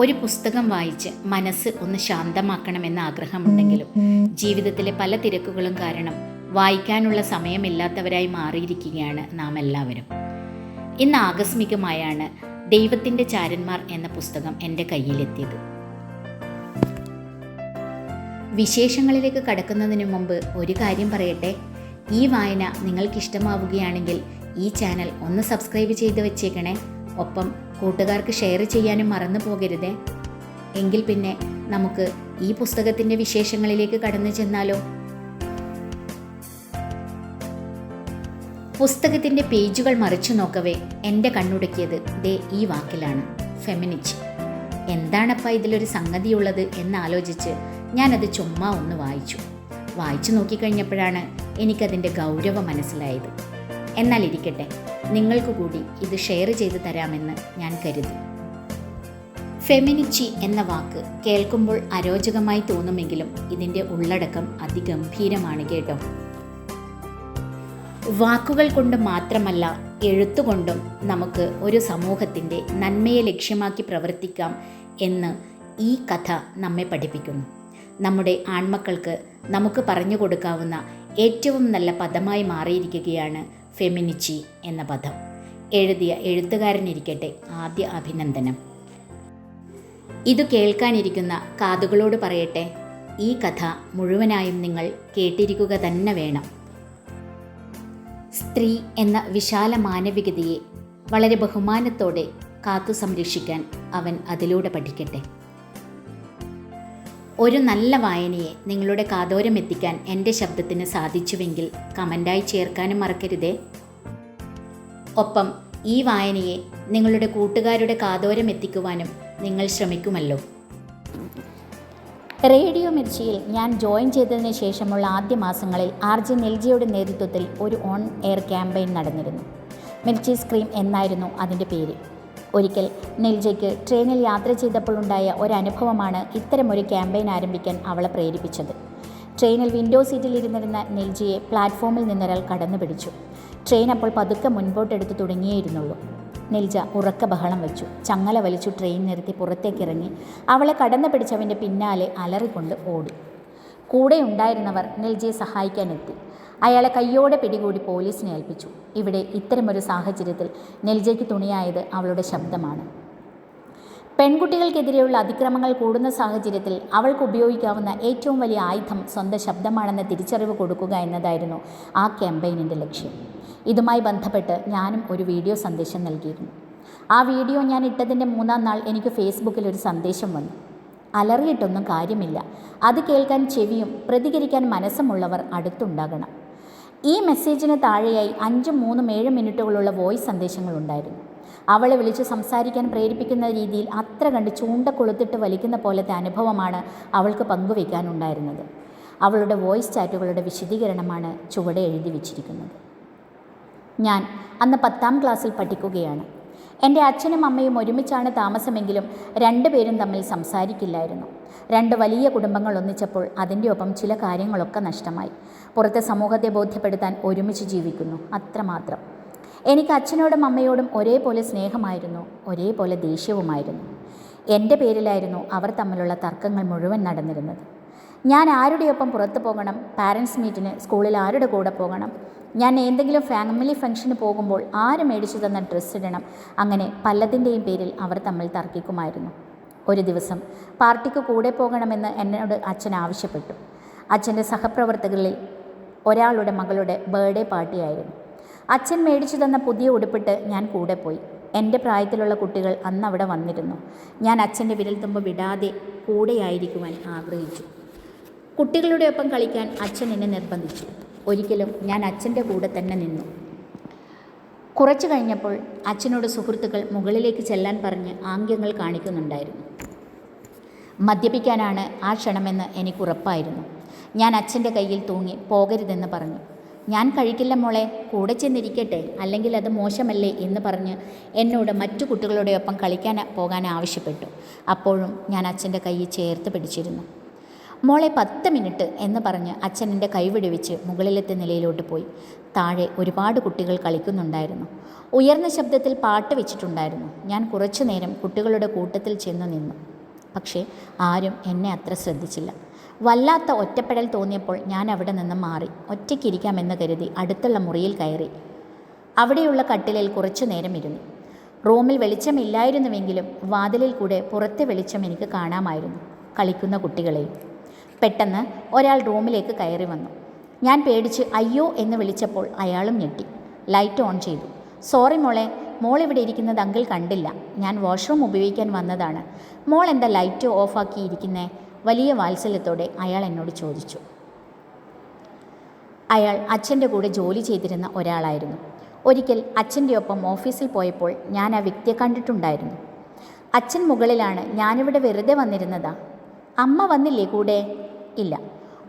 ഒരു പുസ്തകം വായിച്ച് മനസ്സ് ഒന്ന് ശാന്തമാക്കണമെന്ന ആഗ്രഹമുണ്ടെങ്കിലും ജീവിതത്തിലെ പല തിരക്കുകളും കാരണം വായിക്കാനുള്ള സമയമില്ലാത്തവരായി മാറിയിരിക്കുകയാണ് നാം എല്ലാവരും. ഇന്ന് ആകസ്മികമായാണ് ദൈവത്തിന്റെ ചാരന്മാർ എന്ന പുസ്തകം എന്റെ കയ്യിലെത്തിയത്. വിശേഷങ്ങളിലേക്ക് കടക്കുന്നതിന് മുമ്പ് ഒരു കാര്യം പറയട്ടെ? ഈ വായന നിങ്ങൾക്കിഷ്ടമാവുകയാണെങ്കിൽ ഈ ചാനൽ ഒന്ന് സബ്സ്ക്രൈബ് ചെയ്ത് വെച്ചേക്കണേ. ഒപ്പം കൂട്ടുകാർക്ക് ഷെയർ ചെയ്യാനും മറന്നു പോകരുതേ. എങ്കിൽ പിന്നെ നമുക്ക് ഈ പുസ്തകത്തിന്റെ വിശേഷങ്ങളിലേക്ക് കടന്നു ചെന്നാലോ? പുസ്തകത്തിന്റെ പേജുകൾ മറിച്ചു നോക്കവേ എന്റെ കണ്ണുടക്കിയത് ദേ ഈ വാക്കിലാണ് ഫെമിനിച്ച് എന്താണപ്പാ ഇതിലൊരു സംഗതിയുള്ളത് എന്നാലോചിച്ച് ഞാനത് ചുമ്മാ ഒന്ന് വായിച്ചു. വായിച്ചു നോക്കിക്കഴിഞ്ഞപ്പോഴാണ് എനിക്കതിന്റെ ഗൗരവം മനസ്സിലായത്. എന്നാൽ ഇരിക്കട്ടെ നിങ്ങൾക്ക് കൂടി ഇത് ഷെയർ ചെയ്തു തരാമെന്ന് ഞാൻ കരുതി. ഫെമിനിച്ചി എന്ന വാക്ക് കേൾക്കുമ്പോൾ അരോചകമായി തോന്നുമെങ്കിലും ഇതിന്റെ ഉള്ളടക്കം അതിഗംഭീരമാണ് കേട്ടോ. വാക്കുകൾ കൊണ്ട് മാത്രമല്ല എഴുത്തുകൊണ്ടും നമുക്ക് ഒരു സമൂഹത്തിന്റെ നന്മയെ ലക്ഷ്യമാക്കി പ്രവർത്തിക്കാം എന്ന് ഈ കഥ നമ്മെ പഠിപ്പിക്കുന്നു. നമ്മുടെ ആൺമക്കൾക്ക് നമുക്ക് പറഞ്ഞു കൊടുക്കാവുന്ന ഏറ്റവും നല്ല പദമായി മാറിയിരിക്കുകയാണ് ഫെമിനിച്ചി എന്ന പദം. എഴുതിയ എഴുത്തുകാരനിരിക്കട്ടെ ആദ്യ അഭിനന്ദനം. ഇത് കേൾക്കാനിരിക്കുന്ന കാതുകളോട് പറയട്ടെ ഈ കഥ മുഴുവനായും നിങ്ങൾ കേട്ടിരിക്കുക തന്നെ വേണം. സ്ത്രീ എന്ന വിശാല മാനവികതയെ വളരെ ബഹുമാനത്തോടെ കാത്തു സംരക്ഷിക്കാൻ അവൻ അതിലൂടെ പഠിക്കട്ടെ. ഒരു നല്ല വായനയെ നിങ്ങളുടെ കാതോരം എത്തിക്കാൻ എന്റെ ശബ്ദത്തിന് സാധിച്ചുവെങ്കിൽ കമന്റായി ചേർക്കാനും മറക്കരുതേ. ഒപ്പം ഈ വായനയെ നിങ്ങളുടെ കൂട്ടുകാരുടെ കാതോരം എത്തിക്കുവാനും നിങ്ങൾ ശ്രമിക്കുമല്ലോ. റേഡിയോ മിർച്ചിയിൽ ഞാൻ ജോയിൻ ചെയ്തതിന് ശേഷമുള്ള ആദ്യ മാസങ്ങളിൽ ആർ ജെ നെൽജിയുടെ നേതൃത്വത്തിൽ ഒരു ഓൺ എയർ ക്യാമ്പയിൻ നടന്നിരുന്നു. മിർച്ചി സ്ക്രീം എന്നായിരുന്നു അതിന്റെ പേര്. ഒരിക്കൽ നെൽജയ്ക്ക് ട്രെയിനിൽ യാത്ര ചെയ്തപ്പോൾ ഉണ്ടായ ഒരനുഭവമാണ് ഇത്തരമൊരു ക്യാമ്പയിൻ ആരംഭിക്കാൻ അവളെ പ്രേരിപ്പിച്ചത്. ട്രെയിനിൽ വിൻഡോ സീറ്റിൽ ഇരുന്നിരുന്ന നെൽജിയെ പ്ലാറ്റ്ഫോമിൽ നിന്നൊരാൾ കടന്നു പിടിച്ചു. ട്രെയിൻ അപ്പോൾ പതുക്കെ മുൻപോട്ടെടുത്ത് തുടങ്ങിയേയിരുന്നുള്ളൂ. നെൽജ ഉറക്ക ബഹളം വെച്ചു. ചങ്ങല വലിച്ചു ട്രെയിൻ നിർത്തി പുറത്തേക്കിറങ്ങി. അവളെ കടന്നു പിടിച്ചവന്റെ പിന്നാലെ അലറിക്കൊണ്ട് ഓടി. കൂടെ ഉണ്ടായിരുന്നവർ നെൽജയെ സഹായിക്കാനെത്തി. അയാളെ കയ്യോടെ പിടികൂടി പോലീസിനെ ഏൽപ്പിച്ചു. ഇവിടെ ഇത്തരമൊരു സാഹചര്യത്തിൽ നെൽജയ്ക്ക് തുണിയായത് അവളുടെ ശബ്ദമാണ്. പെൺകുട്ടികൾക്കെതിരെയുള്ള അതിക്രമങ്ങൾ കൂടുന്ന സാഹചര്യത്തിൽ അവൾക്ക് ഉപയോഗിക്കാവുന്ന ഏറ്റവും വലിയ ആയുധം സ്വന്തം ശബ്ദമാണെന്ന തിരിച്ചറിവ് കൊടുക്കുക എന്നതായിരുന്നു ആ ക്യാമ്പയിനിന്റെ ലക്ഷ്യം. ഇതുമായി ബന്ധപ്പെട്ട് ഞാനും ഒരു വീഡിയോ സന്ദേശം നൽകിയിരുന്നു. ആ വീഡിയോ ഞാൻ ഇട്ടതിന്റെ മൂന്നാം നാൾ എനിക്ക് ഫേസ്ബുക്കിൽ ഒരു സന്ദേശം വന്നു. അലറിയിട്ടൊന്നും കാര്യമില്ല. അത് കേൾക്കാൻ ചെവിയും പ്രതികരിക്കാൻ മനസ്സുമുള്ളവർ അടുത്തുണ്ടാകണം. ഈ മെസ്സേജിന് താഴെയായി അഞ്ചും മൂന്നും ഏഴ് മിനിറ്റുകളുള്ള വോയിസ് സന്ദേശങ്ങളുണ്ടായിരുന്നു അവളെ വിളിച്ച് സംസാരിക്കാൻ പ്രേരിപ്പിക്കുന്ന രീതിയിൽ അത്ര കണ്ട് ചൂണ്ട കൊളുത്തിട്ട് വലിക്കുന്ന പോലത്തെ അനുഭവമാണ് അവൾക്ക് പങ്കുവയ്ക്കാനുണ്ടായിരുന്നത് അവളുടെ വോയിസ് ചാറ്റുകളുടെ വിശദീകരണമാണ് ചുവടെ എഴുതി വച്ചിരിക്കുന്നത്. ഞാൻ അന്ന് പത്താം ക്ലാസ്സിൽ പഠിക്കുകയാണ്. എന്റെ അച്ഛനും അമ്മയും ഒരുമിച്ചാണ് താമസമെങ്കിലും രണ്ടുപേരും തമ്മിൽ സംസാരിക്കില്ലായിരുന്നു. രണ്ട് വലിയ കുടുംബങ്ങൾ ഒന്നിച്ചപ്പോൾ അതിന്റെ ഒപ്പം ചില കാര്യങ്ങളൊക്കെ നഷ്ടമായി. പുറത്തെ സമൂഹത്തെ ബോധ്യപ്പെടുത്താൻ ഒരുമിച്ച് ജീവിക്കുന്നു. അത്രമാത്രം. എനിക്ക് അച്ഛനോടും അമ്മയോടും ഒരേപോലെ സ്നേഹമായിരുന്നു. ഒരേപോലെ ദേഷ്യവുമായിരുന്നു. എന്റെ പേരിലായിരുന്നു അവർ തമ്മിലുള്ള തർക്കങ്ങൾ മുഴുവൻ നടന്നിരുന്നത്. ഞാൻ ആരുടെയൊപ്പം പുറത്തു പോകണം? പാരൻസ് മീറ്റിന് സ്കൂളിൽ ആരുടെ കൂടെ പോകണം? ഞാൻ എന്തെങ്കിലും ഫാമിലി ഫംഗ്ഷന് പോകുമ്പോൾ ആര് മേടിച്ചു തന്ന ഡ്രസ്സ് ഇടണം? അങ്ങനെ പലതിന്റെയും പേരിൽ അവർ തമ്മിൽ തർക്കിക്കുമായിരുന്നു. ഒരു ദിവസം. പാർട്ടിക്ക് കൂടെ പോകണമെന്ന് എന്നോട് അച്ഛൻ ആവശ്യപ്പെട്ടു. അച്ഛന്റെ സഹപ്രവർത്തകരിൽ ഒരാളുടെ മകളുടെ ബർത്ത്ഡേ പാർട്ടിയായിരുന്നു. അച്ഛൻ മേടിച്ചു തന്ന പുതിയ ഉടുപ്പിട്ട് ഞാൻ കൂടെ പോയി. എന്റെ പ്രായത്തിലുള്ള കുട്ടികൾ അന്ന് അവിടെ വന്നിരുന്നു. ഞാൻ അച്ഛന്റെ വിരൽത്തുമ്പ് വിടാതെ കൂടെയായിരിക്കുവാൻ ആഗ്രഹിച്ചു. കുട്ടികളുടെ ഒപ്പം കളിക്കാൻ അച്ഛൻ എന്നെ നിർബന്ധിച്ചു. ഒരിക്കലും ഞാൻ അച്ഛന്റെ കൂടെ തന്നെ നിന്നു. കുറച്ചു കഴിഞ്ഞപ്പോൾ അച്ഛനോട് സുഹൃത്തുക്കൾ മുകളിലേക്ക് ചെല്ലാൻ പറഞ്ഞ് ആംഗ്യങ്ങൾ കാണിക്കുന്നുണ്ടായിരുന്നു. മദ്യപിക്കാനാണ് ആ ക്ഷണമെന്ന് എനിക്ക് ഉറപ്പായിരുന്നു. ഞാൻ അച്ഛന്റെ കയ്യിൽ തൂങ്ങി പോകരുതെന്ന് പറഞ്ഞു. ഞാൻ കഴിക്കില്ല മോളെ കൂടെ ചെന്നിരിക്കട്ടെ അല്ലെങ്കിൽ അത് മോശമല്ലേ? എന്ന് പറഞ്ഞ് എന്നോട് മറ്റു കുട്ടികളുടെ ഒപ്പം കളിക്കാൻ പോകാൻ ആവശ്യപ്പെട്ടു. അപ്പോഴും ഞാൻ അച്ഛന്റെ കൈ ചേർത്ത് പിടിച്ചിരുന്നു. മോളെ പത്ത് മിനിറ്റ് എന്ന് പറഞ്ഞ് അച്ഛനെന്റെ കൈവിടുവിച്ച് മുകളിലത്തെ നിലയിലോട്ട് പോയി. താഴെ ഒരുപാട് കുട്ടികൾ കളിക്കുന്നുണ്ടായിരുന്നു. ഉയർന്ന ശബ്ദത്തിൽ പാട്ട് വെച്ചിട്ടുണ്ടായിരുന്നു. ഞാൻ കുറച്ചു നേരം കുട്ടികളുടെ കൂട്ടത്തിൽ ചെന്നു നിന്നു. പക്ഷേ ആരും എന്നെ അത്ര ശ്രദ്ധിച്ചില്ല. വല്ലാത്ത ഒറ്റപ്പെടൽ തോന്നിയപ്പോൾ ഞാൻ അവിടെ നിന്ന് മാറി. ഒറ്റയ്ക്കിരിക്കാമെന്ന് കരുതി അടുത്തുള്ള മുറിയിൽ കയറി. അവിടെയുള്ള കട്ടിലിൽ കുറച്ചു നേരം ഇരുന്നു. റൂമിൽ വെളിച്ചമില്ലായിരുന്നുവെങ്കിലും വാതിലിൽ കൂടെ പുറത്തെ വെളിച്ചം എനിക്ക് കാണാമായിരുന്നു. കളിക്കുന്ന കുട്ടികളെയും. പെട്ടെന്ന് ഒരാൾ റൂമിലേക്ക് കയറി വന്നു. ഞാൻ പേടിച്ച് അയ്യോ എന്ന് വിളിച്ചപ്പോൾ അയാളും ഞെട്ടി. ലൈറ്റ് ഓൺ ചെയ്തു. സോറി മോളെ മോൾ ഇവിടെ ഇരിക്കുന്നത് അങ്കിൾ കണ്ടില്ല. ഞാൻ വാഷ്റൂം ഉപയോഗിക്കാൻ വന്നതാണ്. മോൾ എന്താ ലൈറ്റ് ഓഫാക്കി ഇരിക്കുന്നേ വലിയ വാത്സല്യത്തോടെ അയാൾ എന്നോട് ചോദിച്ചു. അയാൾ അച്ഛന്റെ കൂടെ ജോലി ചെയ്തിരുന്ന ഒരാളായിരുന്നു. ഒരിക്കൽ അച്ഛന്റെ ഒപ്പം ഓഫീസിൽ പോയപ്പോൾ ഞാൻ ആ വ്യക്തിയെ കണ്ടിട്ടുണ്ടായിരുന്നു. അച്ഛൻ മുകളിലാണ്. ഞാനിവിടെ വെറുതെ വന്നിരുന്നതാ. അമ്മ വന്നില്ലേ കൂടെ? ഇല്ല.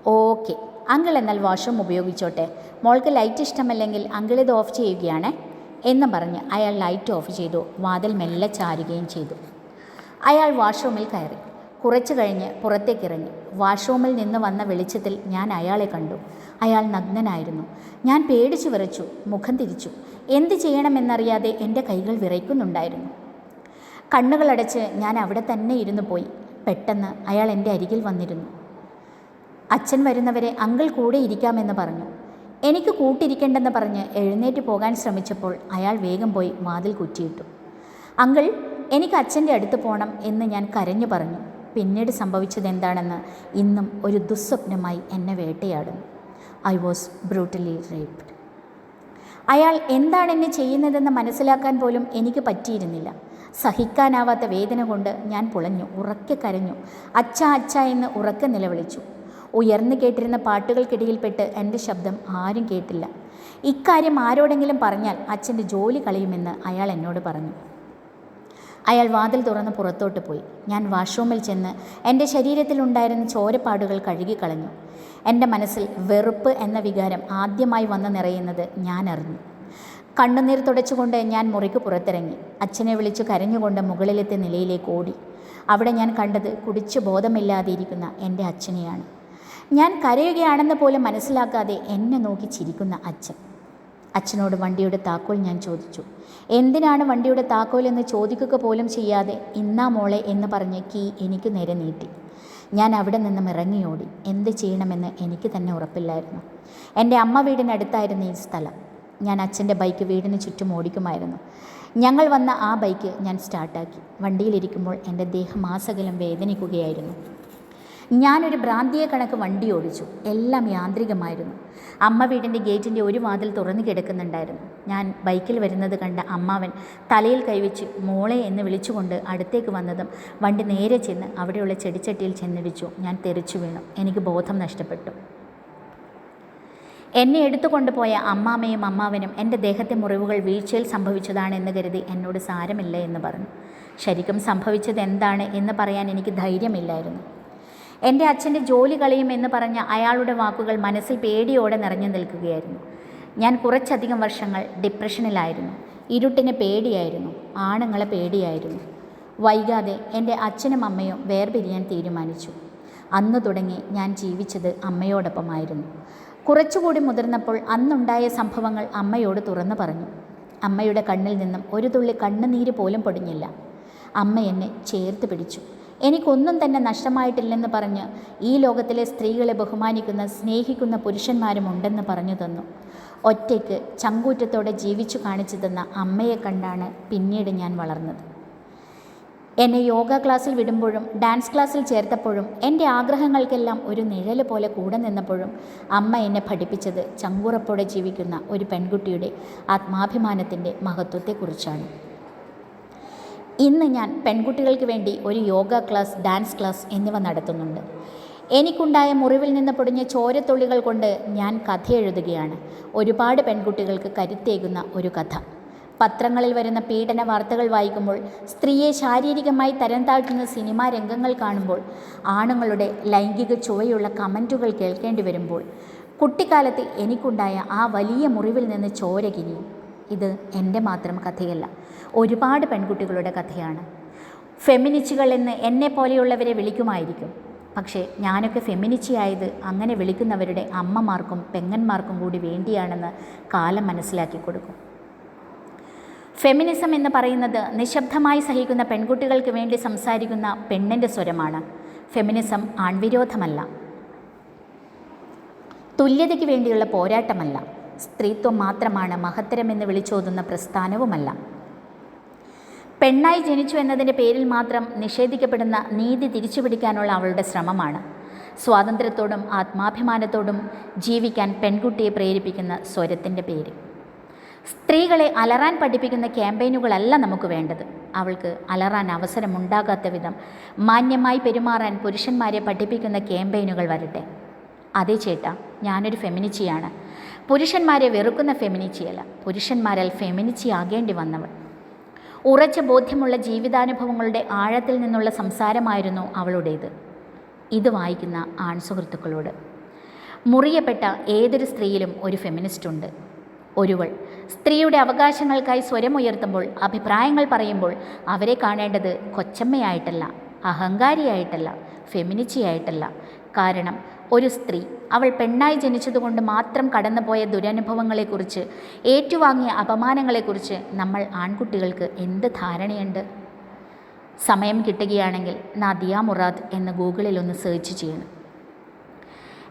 ഓക്കെ. അങ്കിൾ എന്നാൽ വാഷ്റൂം ഉപയോഗിച്ചോട്ടെ. മോൾക്ക് ലൈറ്റ് ഇഷ്ടമല്ലെങ്കിൽ അങ്കിൾ ഇത് ഓഫ് ചെയ്യുകയാണ് എന്ന് പറഞ്ഞ് അയാൾ ലൈറ്റ് ഓഫ് ചെയ്തു. വാതിൽ മെല്ലെ ചാരുകയും ചെയ്തു. അയാൾ വാഷ്റൂമിൽ കയറി. കുറച്ചു കഴിഞ്ഞ് പുറത്തേക്ക് ഇറങ്ങി. വാഷ്റൂമിൽ നിന്ന് വന്ന വെളിച്ചത്തിൽ ഞാൻ അയാളെ കണ്ടു. അയാൾ നഗ്നനായിരുന്നു. ഞാൻ പേടിച്ചു വിറച്ചു. മുഖം തിരിച്ചു. എന്ത് ചെയ്യണമെന്നറിയാതെ എന്റെ കൈകൾ വിറയ്ക്കുന്നുണ്ടായിരുന്നു. കണ്ണുകളടച്ച് ഞാൻ അവിടെ തന്നെ ഇരുന്നു പോയി. പെട്ടെന്ന് അയാൾ എന്റെ അരികിൽ വന്നിരുന്നു. അച്ഛൻ വരുന്നവരെ അങ്കിൾ കൂടെ ഇരിക്കാമെന്ന് പറഞ്ഞു. എനിക്ക് കൂട്ടിരിക്കേണ്ടെന്ന് പറഞ്ഞ് എഴുന്നേറ്റ് പോകാൻ ശ്രമിച്ചപ്പോൾ അയാൾ വേഗം പോയി വാതിൽ കുറ്റിയിട്ടു. അങ്കിൾ എനിക്ക് അച്ഛന്റെ അടുത്ത് പോകണം എന്ന് ഞാൻ കരഞ്ഞു പറഞ്ഞു. പിന്നീട് സംഭവിച്ചത് എന്താണെന്ന് ഇന്നും ഒരു ദുസ്വപ്നമായി എന്നെ വേട്ടയാടുന്നു. I was brutally raped. അയാൾ എന്താണ് എന്നെ ചെയ്യുന്നതെന്ന് മനസ്സിലാക്കാൻ പോലും എനിക്ക് പറ്റിയിരുന്നില്ല. സഹിക്കാനാവാത്ത വേദന കൊണ്ട് ഞാൻ പുളഞ്ഞു ഉറക്കെ കരഞ്ഞു. അച്ഛ അച്ഛ എന്ന് ഉറക്കെ നിലവിളിച്ചു. ഉയർന്നു കേട്ടിരുന്ന പാട്ടുകൾക്കിടയിൽപ്പെട്ട് എന്റെ ശബ്ദം ആരും കേട്ടില്ല. ഇക്കാര്യം ആരോടെങ്കിലും പറഞ്ഞാൽ അച്ഛന്റെ ജോലി കളയുമെന്ന് അയാൾ എന്നോട് പറഞ്ഞു. അയാൾ വാതിൽ തുറന്ന് പുറത്തോട്ട് പോയി. ഞാൻ വാഷ്റൂമിൽ ചെന്ന് എന്റെ ശരീരത്തിലുണ്ടായിരുന്ന ചോരപ്പാടുകൾ കഴുകിക്കളഞ്ഞു. എന്റെ മനസ്സിൽ വെറുപ്പ് എന്ന വികാരം ആദ്യമായി വന്ന് നിറയുന്നത് ഞാൻ അറിഞ്ഞു. കണ്ണുനീർ തുടച്ചുകൊണ്ട് ഞാൻ മുറിക്ക് പുറത്തിറങ്ങി. അച്ഛനെ വിളിച്ചു കരഞ്ഞുകൊണ്ട് മുകളിലത്തെ നിലയിലേക്ക് ഓടി. അവിടെ ഞാൻ കണ്ടത് കുടിച്ചു ബോധമില്ലാതിരിക്കുന്ന എന്റെ അച്ഛനെയാണ്. ഞാൻ കരയുകയാണെന്ന് പോലും മനസ്സിലാക്കാതെ എന്നെ നോക്കി ചിരിക്കുന്ന അച്ഛൻ. അച്ഛനോട് വണ്ടിയുടെ താക്കോൽ ഞാൻ ചോദിച്ചു. എന്തിനാണ് വണ്ടിയുടെ താക്കോൽ എന്ന് ചോദിക്കുക പോലും ചെയ്യാതെ ഇന്നാ മോളെ എന്ന് പറഞ്ഞ് കീ എനിക്ക് നേരെ നീട്ടി. ഞാൻ അവിടെ നിന്നും ഇറങ്ങിയോടി. എന്ത് ചെയ്യണമെന്ന് എനിക്ക് തന്നെ ഉറപ്പില്ലായിരുന്നു. എന്റെ അമ്മ വീടിനടുത്തായിരുന്നു ഈ സ്ഥലം. ഞാൻ അച്ഛന്റെ ബൈക്ക് വീടിന് ചുറ്റും ഓടിക്കുമായിരുന്നു. ഞങ്ങൾ വന്ന ആ ബൈക്ക് ഞാൻ സ്റ്റാർട്ടാക്കി. വണ്ടിയിലിരിക്കുമ്പോൾ എന്റെ ദേഹം ആസകലം വേദനിക്കുകയായിരുന്നു. ഞാനൊരു ഭ്രാന്തിയെ കണക്ക് വണ്ടി ഓടിച്ചു. എല്ലാം യാന്ത്രികമായിരുന്നു. അമ്മ വീടിന്റെ ഗേറ്റിന്റെ ഒരു വാതിൽ തുറന്നു കിടക്കുന്നുണ്ടായിരുന്നു. ഞാൻ ബൈക്കിൽ വരുന്നത് കണ്ട അമ്മാവൻ തലയിൽ കൈവച്ച് മോളെ എന്ന് വിളിച്ചുകൊണ്ട് അടുത്തേക്ക് വന്നതും വണ്ടി നേരെ ചെന്ന് അവിടെയുള്ള ചെടിച്ചട്ടിയിൽ ചെന്നിടിച്ചു ഞാൻ തെറിച്ചു വീണു. എനിക്ക് ബോധം നഷ്ടപ്പെട്ടു. എന്നെ എടുത്തുകൊണ്ടുപോയ അമ്മാമ്മയും അമ്മാവനും എന്റെ ദേഹത്തെ മുറിവുകൾ വീഴ്ചയിൽ സംഭവിച്ചതാണെന്ന് കരുതി എന്നോട് സാരമില്ല എന്ന് പറഞ്ഞു. ശരിക്കും സംഭവിച്ചത് എന്താണ് എന്ന് പറയാൻ എനിക്ക് ധൈര്യമില്ലായിരുന്നു. എന്റെ അച്ഛന്റെ ജോലി കളിയുമെന്ന് പറഞ്ഞ അയാളുടെ വാക്കുകൾ മനസ്സിൽ പേടിയോടെ നിറഞ്ഞു നിൽക്കുകയായിരുന്നു. ഞാൻ കുറച്ചധികം വർഷങ്ങൾ ഡിപ്രഷനിലായിരുന്നു. ഇരുട്ടിനെ പേടിയായിരുന്നു. ആണുങ്ങളെ പേടിയായിരുന്നു. വൈകാതെ എന്റെ അച്ഛനും അമ്മയും വേർപിരിയാൻ തീരുമാനിച്ചു. അന്ന് തുടങ്ങി ഞാൻ ജീവിച്ചത് അമ്മയോടൊപ്പമായിരുന്നു. കുറച്ചുകൂടി മുതിർന്നപ്പോൾ അന്നുണ്ടായ സംഭവങ്ങൾ അമ്മയോട് തുറന്നു പറഞ്ഞു. അമ്മയുടെ കണ്ണിൽ നിന്നും ഒരു തുള്ളി കണ്ണുനീര് പോലും പൊടിഞ്ഞില്ല. അമ്മ എന്നെ ചേർത്ത് പിടിച്ചു. എനിക്കൊന്നും തന്നെ നഷ്ടമായിട്ടില്ലെന്ന് പറഞ്ഞ് ഈ ലോകത്തിലെ സ്ത്രീകളെ ബഹുമാനിക്കുന്ന സ്നേഹിക്കുന്ന പുരുഷന്മാരും ഉണ്ടെന്ന് പറഞ്ഞു തന്നു. ഒറ്റയ്ക്ക് ചങ്കൂറ്റത്തോടെ ജീവിച്ചു കാണിച്ചു തന്ന അമ്മയെ കണ്ടാണ് പിന്നീട് ഞാൻ വളർന്നത്. എന്നെ യോഗ ക്ലാസ്സിൽ വിടുമ്പോഴും ഡാൻസ് ക്ലാസ്സിൽ ചേർത്തപ്പോഴും എന്റെ ആഗ്രഹങ്ങൾക്കെല്ലാം ഒരു നിഴൽ പോലെ കൂടെ നിന്നപ്പോഴും അമ്മ എന്നെ പഠിപ്പിച്ചത് ചങ്കുറപ്പോടെ ജീവിക്കുന്ന ഒരു പെൺകുട്ടിയുടെ ആത്മാഭിമാനത്തിന്റെ മഹത്വത്തെക്കുറിച്ചാണ്. ഇന്ന് ഞാൻ പെൺകുട്ടികൾക്ക് വേണ്ടി ഒരു യോഗ ക്ലാസ് ഡാൻസ് ക്ലാസ് എന്നിവ നടത്തുന്നുണ്ട്. എനിക്കുണ്ടായ മുറിവിൽ നിന്ന് പൊടിഞ്ഞ ചോരത്തുള്ളികൾ കൊണ്ട് ഞാൻ കഥ എഴുതുകയാണ്. ഒരുപാട് പെൺകുട്ടികൾക്ക് കരുത്തേകുന്ന ഒരു കഥ. പത്രങ്ങളിൽ വരുന്ന പീഡന വാർത്തകൾ വായിക്കുമ്പോൾ സ്ത്രീയെ ശാരീരികമായി തരം താഴ്ത്തുന്ന സിനിമാ രംഗങ്ങൾ കാണുമ്പോൾ ആണുങ്ങളുടെ ലൈംഗിക ചുവയുള്ള കമന്റുകൾ കേൾക്കേണ്ടി വരുമ്പോൾ കുട്ടിക്കാലത്ത് എനിക്കുണ്ടായ ആ വലിയ മുറിവിൽ നിന്ന് ചോര ഇത് എന്റെ മാത്രം കഥയല്ല. ഒരുപാട് പെൺകുട്ടികളുടെ കഥയാണ്. ഫെമിനിസ്റ്റുകൾ എന്ന് എന്നെ പോലെയുള്ളവരെ വിളിക്കുമായിരിക്കും. പക്ഷേ ഞാനൊക്കെ ഫെമിനിച്ചിയായത് അങ്ങനെ വിളിക്കുന്നവരുടെ അമ്മമാർക്കും പെങ്ങന്മാർക്കും കൂടി വേണ്ടിയാണെന്ന് കാലം മനസ്സിലാക്കി കൊടുക്കും. ഫെമിനിസം എന്ന് പറയുന്നത് നിശബ്ദമായി സഹിക്കുന്ന പെൺകുട്ടികൾക്ക് വേണ്ടി സംസാരിക്കുന്ന പെണ്ണിന്റെ സ്വരമാണ്. ഫെമിനിസം ആൺവിരോധമല്ല. തുല്യതയ്ക്ക് വേണ്ടിയുള്ള പോരാട്ടമല്ല. സ്ത്രീത്വം മാത്രമാണ് മഹത്തരമെന്ന് വിളിച്ചോതുന്ന പ്രസ്ഥാനവുമല്ല. പെണ്ണായി ജനിച്ചു എന്നതിന്റെ പേരിൽ മാത്രം നിഷേധിക്കപ്പെടുന്ന നീതി തിരിച്ചുപിടിക്കാനുള്ള അവളുടെ ശ്രമമാണ്. സ്വാതന്ത്ര്യത്തോടും ആത്മാഭിമാനത്തോടും ജീവിക്കാൻ പെൺകുട്ടിയെ പ്രേരിപ്പിക്കുന്ന സ്വരത്തിന്റെ പേര്. സ്ത്രീകളെ അലറാൻ പഠിപ്പിക്കുന്ന ക്യാമ്പയിനുകളല്ല നമുക്ക് വേണ്ടത്. അവൾക്ക് അലറാൻ അവസരമുണ്ടാകാത്ത വിധം മാന്യമായി പെരുമാറാൻ പുരുഷന്മാരെ പഠിപ്പിക്കുന്ന ക്യാമ്പയിനുകൾ വരട്ടെ. അതേ ചേട്ടാ ഞാനൊരു ഫെമിനിച്ചിയാണ്. പുരുഷന്മാരെ വെറുക്കുന്ന ഫെമിനിച്ചിയല്ല പുരുഷന്മാരാൽ ഫെമിനിച്ചി ആകേണ്ടി വന്നവൾ. ഉറച്ച ബോധ്യമുള്ള ജീവിതാനുഭവങ്ങളുടെ ആഴത്തിൽ നിന്നുള്ള സംസാരമായിരുന്നു അവളുടേത്. ഇത് വായിക്കുന്ന ആൺസുഹൃത്തുക്കളോട്. മുറിയപ്പെട്ട ഏതൊരു സ്ത്രീയിലും ഒരു ഫെമിനിസ്റ്റ് ഉണ്ട്. ഒരുവൾ സ്ത്രീയുടെ അവകാശങ്ങൾക്കായി സ്വരമുയർത്തുമ്പോൾ അഭിപ്രായങ്ങൾ പറയുമ്പോൾ അവരെ കാണേണ്ടത് കൊച്ചമ്മയായിട്ടല്ല അഹങ്കാരിയായിട്ടല്ല ഫെമിനിച്ചിയായിട്ടല്ല കാരണം ഒരു സ്ത്രീ. അവൾ പെണ്ണായി ജനിച്ചതുകൊണ്ട് മാത്രം കടന്നുപോയ ദുരനുഭവങ്ങളെക്കുറിച്ച് ഏറ്റുവാങ്ങിയ അപമാനങ്ങളെക്കുറിച്ച് നമ്മൾ ആൺകുട്ടികൾക്ക് എന്ത് ധാരണയുണ്ട്? സമയം കിട്ടുകയാണെങ്കിൽ നാദിയ മുറാദ് എന്ന് ഗൂഗിളിൽ ഒന്ന് സെർച്ച് ചെയ്യണം.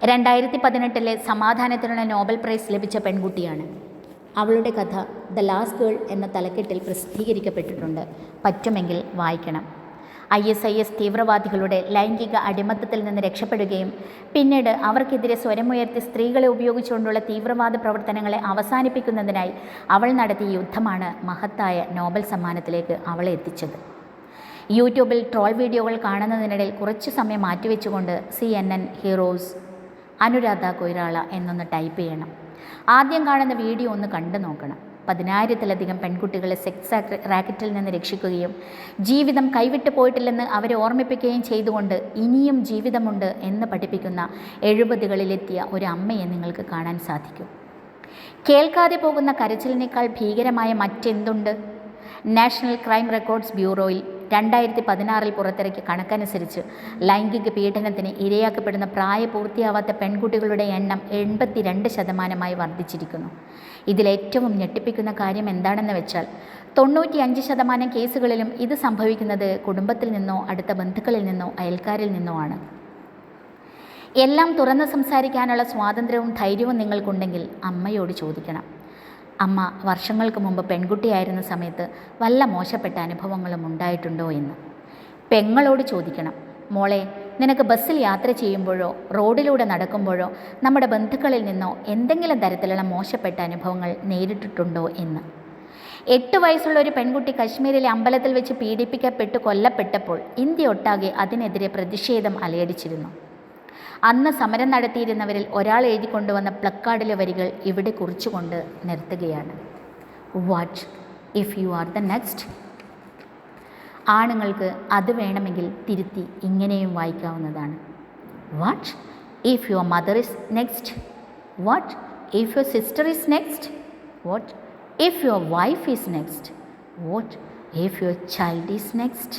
രണ്ടായിരത്തി പതിനെട്ടിലെ സമാധാനത്തിനുള്ള നോബൽ പ്രൈസ് ലഭിച്ച പെൺകുട്ടിയാണ്. അവളുടെ കഥ ദ ലാസ്റ്റ് ഗേൾ എന്ന തലക്കെട്ടിൽ പ്രസിദ്ധീകരിക്കപ്പെട്ടിട്ടുണ്ട്. പറ്റുമെങ്കിൽ വായിക്കണം. ഐ എസ് ഐ എസ് തീവ്രവാദികളുടെ ലൈംഗിക അടിമത്തത്തിൽ നിന്ന് രക്ഷപ്പെടുകയും പിന്നീട് അവർക്കെതിരെ സ്വരമുയർത്തി സ്ത്രീകളെ ഉപയോഗിച്ചുകൊണ്ടുള്ള തീവ്രവാദ പ്രവർത്തനങ്ങളെ അവസാനിപ്പിക്കുന്നതിനായി അവൾ നടത്തിയ യുദ്ധമാണ് മഹത്തായ നോബൽ സമ്മാനത്തിലേക്ക് അവളെ എത്തിച്ചത്. യൂട്യൂബിൽ ട്രോൾ വീഡിയോകൾ കാണുന്നതിനിടയിൽ കുറച്ച് സമയം മാറ്റിവെച്ചുകൊണ്ട് C N N heroes Anuradha Koirala എന്നൊന്ന് ടൈപ്പ് ചെയ്യണം. ആദ്യം കാണുന്ന വീഡിയോ ഒന്ന് കണ്ടു നോക്കണം. പതിനായിരത്തിലധികം പെൺകുട്ടികളെ സെക്സ് റാക്കറ്റിൽ നിന്ന് രക്ഷിക്കുകയും ജീവിതം കൈവിട്ടു പോയിട്ടില്ലെന്ന് അവരെ ഓർമ്മിപ്പിക്കുകയും ചെയ്തുകൊണ്ട് ഇനിയും ജീവിതമുണ്ട് എന്ന് പഠിപ്പിക്കുന്ന എഴുപതുകളിലെത്തിയ ഒരു അമ്മയെ നിങ്ങൾക്ക് കാണാൻ സാധിക്കും. കേൾക്കാതെ പോകുന്ന കരച്ചിലിനേക്കാൾ ഭീകരമായ മറ്റെന്തുണ്ട്? നാഷണൽ ക്രൈം റെക്കോർഡ്സ് ബ്യൂറോയിൽ രണ്ടായിരത്തി പതിനാറിൽ പുറത്തിറക്കിയ കണക്കനുസരിച്ച് ലൈംഗിക പീഡനത്തിന് ഇരയാക്കപ്പെടുന്ന പ്രായപൂർത്തിയാവാത്ത പെൺകുട്ടികളുടെ എണ്ണം എൺപത്തിരണ്ട് ശതമാനമായി വർദ്ധിച്ചിരിക്കുന്നു. ഇതിലേറ്റവും ഞെട്ടിപ്പിക്കുന്ന കാര്യം എന്താണെന്ന് വെച്ചാൽ തൊണ്ണൂറ്റി അഞ്ച് ശതമാനം കേസുകളിലും ഇത് സംഭവിക്കുന്നത് കുടുംബത്തിൽ നിന്നോ അടുത്ത ബന്ധുക്കളിൽ നിന്നോ അയൽക്കാരിൽ നിന്നോ ആണ്. എല്ലാം തുറന്ന് സംസാരിക്കാനുള്ള സ്വാതന്ത്ര്യവും ധൈര്യവും നിങ്ങൾക്കുണ്ടെങ്കിൽ അമ്മയോട് ചോദിക്കണം. അമ്മ വർഷങ്ങൾക്ക് മുമ്പ് പെൺകുട്ടിയായിരുന്ന സമയത്ത് വല്ല മോശപ്പെട്ട അനുഭവങ്ങളും ഉണ്ടായിട്ടുണ്ടോ എന്ന്. പെങ്ങളോട് ചോദിക്കണം. മോളെ നിനക്ക് ബസ്സിൽ യാത്ര ചെയ്യുമ്പോഴോ റോഡിലൂടെ നടക്കുമ്പോഴോ നമ്മുടെ ബന്ധുക്കളിൽ നിന്നോ എന്തെങ്കിലും തരത്തിലുള്ള മോശപ്പെട്ട അനുഭവങ്ങൾ നേരിട്ടിട്ടുണ്ടോ എന്ന്. എട്ട് വയസ്സുള്ള ഒരു പെൺകുട്ടി കശ്മീരിലെ അമ്പലത്തിൽ വെച്ച് പീഡിപ്പിക്കപ്പെട്ട് കൊല്ലപ്പെട്ടപ്പോൾ ഇന്ത്യ ഒട്ടാകെ അതിനെതിരെ പ്രതിഷേധം അലയടിച്ചിരുന്നു. അന്ന് സമരം നടത്തിയിരുന്നവരിൽ ഒരാൾ എഴുതി കൊണ്ടുവന്ന പ്ലക്കാർഡിലെ വരികൾ ഇവിടെ കുറിച്ചുകൊണ്ട് നിർത്തുകയാണ്. What if you are the next ആണുങ്ങൾക്ക് അത് വേണമെങ്കിൽ തിരുത്തി ഇങ്ങനെയും വായിക്കാവുന്നതാണ്. What if your mother is next what if your sister is next what if your wife is next what if your child is next